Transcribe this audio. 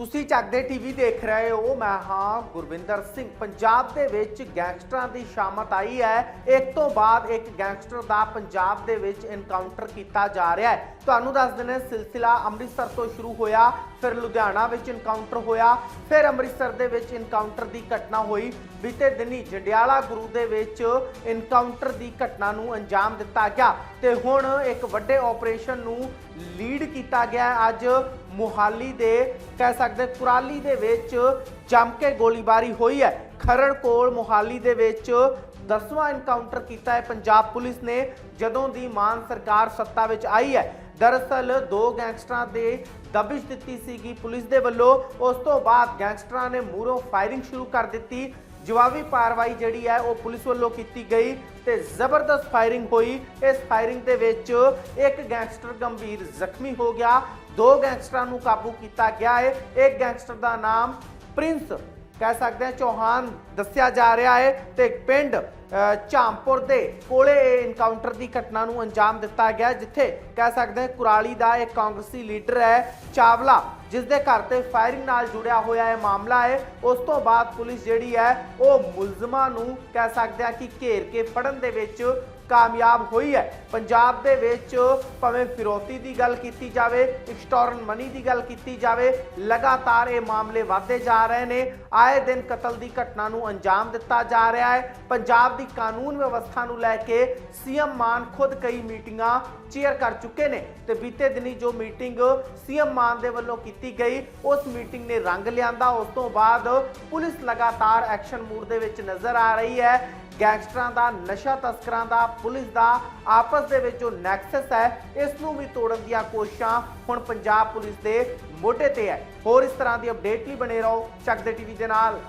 ਤੁਸੀਂ ਚੱਕਦੇ ਟੀਵੀ ਦੇਖ ਰਹੇ ਹੋ, ਮੈਂ ਹਾਂ ਗੁਰਵਿੰਦਰ ਸਿੰਘ। ਪੰਜਾਬ ਦੇ ਵਿੱਚ ਗੈਂਗਸਟਰਾਂ ਦੀ ਸ਼ਾਮਤ ਆਈ ਹੈ। ਇੱਕ ਤੋਂ ਬਾਅਦ ਇੱਕ ਗੈਂਗਸਟਰ ਦਾ ਪੰਜਾਬ ਦੇ ਵਿੱਚ ਇਨਕਾਊਂਟਰ ਕੀਤਾ ਜਾ ਰਿਹਾ ਹੈ। ਤੁਹਾਨੂੰ ਦੱਸ ਦਿੰਦੇ ਸਿਲਸਿਲਾ ਅੰਮ੍ਰਿਤਸਰ ਤੋਂ ਸ਼ੁਰੂ ਹੋਇਆ, ਫਿਰ ਲੁਧਿਆਣਾ ਵਿੱਚ ਇਨਕਾਊਂਟਰ ਹੋਇਆ, ਫਿਰ ਅੰਮ੍ਰਿਤਸਰ ਦੇ ਵਿੱਚ ਇਨਕਾਊਂਟਰ ਦੀ ਘਟਨਾ ਹੋਈ। ਬੀਤੇ ਦਿਨੀ ਜੰਡਿਆਲਾ ਗੁਰੂ ਦੇ ਵਿੱਚ ਇਨਕਾਊਂਟਰ ਦੀ ਘਟਨਾ ਨੂੰ ਅੰਜਾਮ ਦਿੱਤਾ ਗਿਆ ਤੇ ਹੁਣ ਇੱਕ ਵੱਡੇ ਆਪਰੇਸ਼ਨ ਨੂੰ ਲੀਡ ਕੀਤਾ ਗਿਆ ਅੱਜ ਮੁਹਾਲੀ ਦੇ ਕਹਿ ਸਕਦੇ ਕੁਰਾਲੀ ਦੇ ਵਿੱਚ ਜੰਮ ਕੇ ਗੋਲੀਬਾਰੀ ਹੋਈ ਹੈ। ਖਰੜ ਕੋਲ ਮੁਹਾਲੀ ਦੇ ਵਿੱਚ ਦਸਵਾਂ ਐਨਕਾਊਂਟਰ ਕੀਤਾ ਹੈ। ਪੰਜਾਬ ਪੁਲਿਸ ਨੇ ਜਦੋਂ ਦੀ ਮਾਨ ਸਰਕਾਰ ਸੱਤਾ ਵਿੱਚ ਆਈ ਹੈ। ਦਰਅਸਲ ਦੋ ਗੈਂਗਸਟਰਾਂ ਦੇ ਦਬਿਸ਼ ਦਿੱਤੀ ਸੀਗੀ ਪੁਲਿਸ ਦੇ ਵੱਲੋਂ। ਉਸ ਤੋਂ ਬਾਅਦ ਗੈਂਗਸਟਰਾਂ ਨੇ ਮੂਹਰੋਂ ਫਾਇਰਿੰਗ ਸ਼ੁਰੂ ਕਰ ਦਿੱਤੀ। ਜਵਾਬੀ ਕਾਰਵਾਈ ਜਿਹੜੀ ਹੈ ਉਹ ਪੁਲਿਸ ਵੱਲੋਂ ਕੀਤੀ ਗਈ ਤੇ ਜ਼ਬਰਦਸਤ ਫਾਇਰਿੰਗ ਹੋਈ। ਇਸ ਫਾਇਰਿੰਗ ਦੇ ਵਿੱਚ ਇੱਕ ਗੈਂਗਸਟਰ ਗੰਭੀਰ ਜ਼ਖਮੀ ਹੋ ਗਿਆ। ਦੋ ਗੈਂਗਸਟਰਾਂ ਨੂੰ ਕਾਬੂ ਕੀਤਾ ਗਿਆ ਹੈ। ਇੱਕ ਗੈਂਗਸਟਰ ਦਾ ਨਾਮ ਪ੍ਰਿੰਸ ਕਹਿ ਸਕਦੇ ਹਾਂ, ਚੌਹਾਨ ਦੱਸਿਆ ਜਾ ਰਿਹਾ ਹੈ ਤੇ ਪਿੰਡ ਝਾਮਪੁਰ ਦੇ ਕੋਲੇ ਇਹ ਇਨਕਾਊਂਟਰ ਦੀ ਘਟਨਾ ਨੂੰ ਅੰਜਾਮ ਦਿੱਤਾ ਗਿਆ ਜਿੱਥੇ ਕਹਿ ਸਕਦੇ ਹਾਂ ਕੁਰਾਲੀ ਦਾ ਇੱਕ ਕਾਂਗਰਸੀ ਲੀਡਰ ਹੈ, ਚਾਵਲਾ ਜਿਸ ਦੇ ਘਰ ਤੇ ਫਾਇਰਿੰਗ ਨਾਲ ਜੁੜਿਆ ਹੋਇਆ ਇਹ ਮਾਮਲਾ ਹੈ। ਉਸ ਤੋਂ ਬਾਅਦ ਪੁਲਿਸ ਜਿਹੜੀ ਹੈ, ਉਹ ਮੁਲਜ਼ਮਾਂ ਨੂੰ ਕਹਿ ਸਕਦੇ ਆ ਕਿ ਘੇਰ ਕੇ ਫੜਨ ਦੇ ਵਿੱਚ ਕਾਮਯਾਬ ਹੋਈ ਹੈ। ਪੰਜਾਬ ਦੇ ਵਿੱਚ ਭਾਵੇਂ ਫਿਰੋਤੀ ਦੀ ਗੱਲ ਕੀਤੀ ਜਾਵੇ ਐਕਸਟੋਰਨ ਮਨੀ ਦੀ ਗੱਲ ਕੀਤੀ ਜਾਵੇ, ਲਗਾਤਾਰ ਇਹ ਮਾਮਲੇ ਵਧਦੇ ਜਾ ਰਹੇ ਨੇ। ਆਏ ਦਿਨ ਕਤਲ ਦੀ ਘਟਨਾ ਨੂੰ ਅੰਜਾਮ ਦਿੱਤਾ ਜਾ ਰਿਹਾ ਹੈ। ਪੰਜਾਬ ਦੀ ਕਾਨੂੰਨ ਵਿਵਸਥਾ ਨੂੰ ਲੈ ਕੇ ਸੀਐਮ ਮਾਨ ਖੁਦ ਕਈ ਮੀਟਿੰਗਾਂ ਚੇਅਰ ਕਰ ਚੁੱਕੇ ਨੇ ਤੇ ਬੀਤੇ ਦਿਨੀ ਜੋ ਮੀਟਿੰਗ ਸੀਐਮ ਮਾਨ ਦੇ ਵੱਲੋਂ ਕੀਤੀ ਗਈ, ਉਸ ਮੀਟਿੰਗ ਨੇ ਰੰਗ ਲਿਆਂਦਾ। ਉਸ ਤੋਂ ਬਾਅਦ ਪੁਲਿਸ ਲਗਾਤਾਰ ਐਕਸ਼ਨ ਮੂਡ ਦੇ ਵਿੱਚ ਨਜ਼ਰ ਆ ਰਹੀ ਹੈ। ਗੈਂਗਸਟਰਾਂ ਦਾ, ਨਸ਼ਾ ਤਸਕਰਾਂ ਦਾ, ਪੁਲਿਸ ਦਾ ਆਪਸ ਦੇ ਵਿੱਚ ਜੋ ਨੈਕਸਸ ਹੈ, ਇਸ ਨੂੰ ਵੀ ਤੋੜਨ ਦੀਆਂ ਕੋਸ਼ਿਸ਼ਾਂ ਹੁਣ ਪੰਜਾਬ ਪੁਲਿਸ ਦੇ ਮੋਢੇ ਤੇ ਹੈ। ਹੋਰ ਇਸ ਤਰ੍ਹਾਂ ਦੀ ਅਪਡੇਟ ਲਈ ਬਣੇ ਰਹੋ। ਚੱਕ ਦੇ ਟੀਵੀ ਦੇ ਨਾਲ।